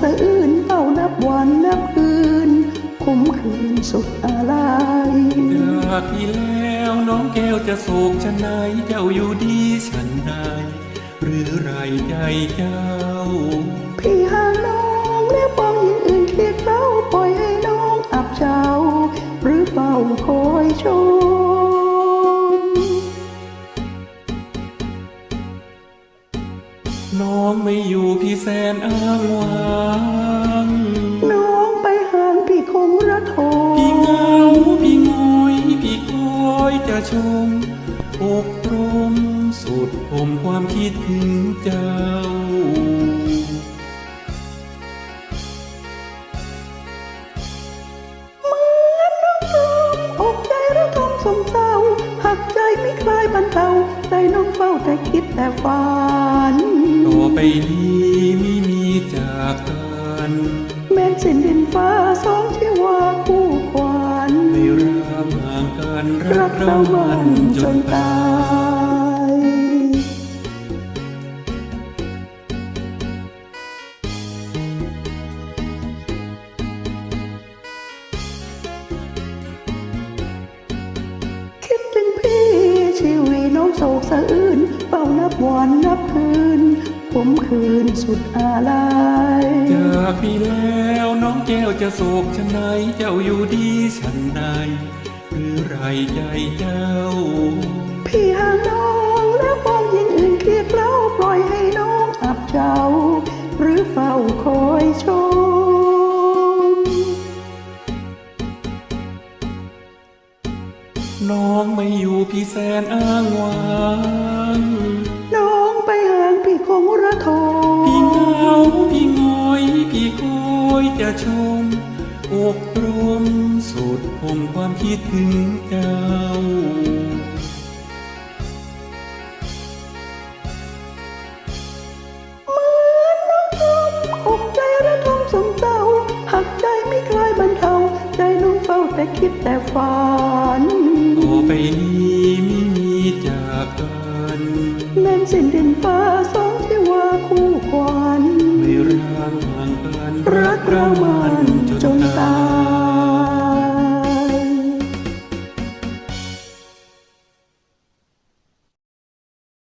สะอื่นเฝ้านับวันนับคืนคมคืนสุดอะไรเมื่อที่แล้วน้องแก้วจะโศกชะไหนเจ้าอยู่ดีฉันใดหรือไรใจเจ้า น้องไม่อยู่พี่แสนอ้างว้างน้องไปห่างพี่คงระทมพี่เหงาพี่งอยพี่คอยจะชมอกตรมสุดผมความคิดถึงเจ้าอกใจระทมสมเศร้าหักใจไม่คลายบรรเทาใจน้องเฝ้าแต่คิดแต่ฝันต่อ ไปนี้ไม่มีจากกันแม้นสิ้นดินฟ้าสองที่ว่าคู่ควันไม่ร้งห่างกันรักเราเราวัมันจนตายยคิดถึงพี่ชีวิตน้องโศกสะอื้นเฝ้านับวันนับคืน ผมคืนสุดอะไรจากพี่แล้วน้องแก้วจะโศกชะไหนเจ้าอยู่ดีฉันใดหรือไรใจเจ้า พี่ห่างน้องแล้วมองยิงอื่นเครียดเล่าปล่อยให้น้องอับเจ้า หรือเฝ้าคอยชม น้องไม่อยู่พี่แสนอ้างว้าง จะชมอกตรมสุดผมความคิดถึงเจ้าอกใจระทมสมเศร้าหักใจไม่คลายบรรเทาใจน้องเฝ้าแต่คิดแต่ฝันต่อไปนี้ไม่มีจากกันแม้นสิ้นดินฟ้าสอง ร้างห่างกันรักเรามัน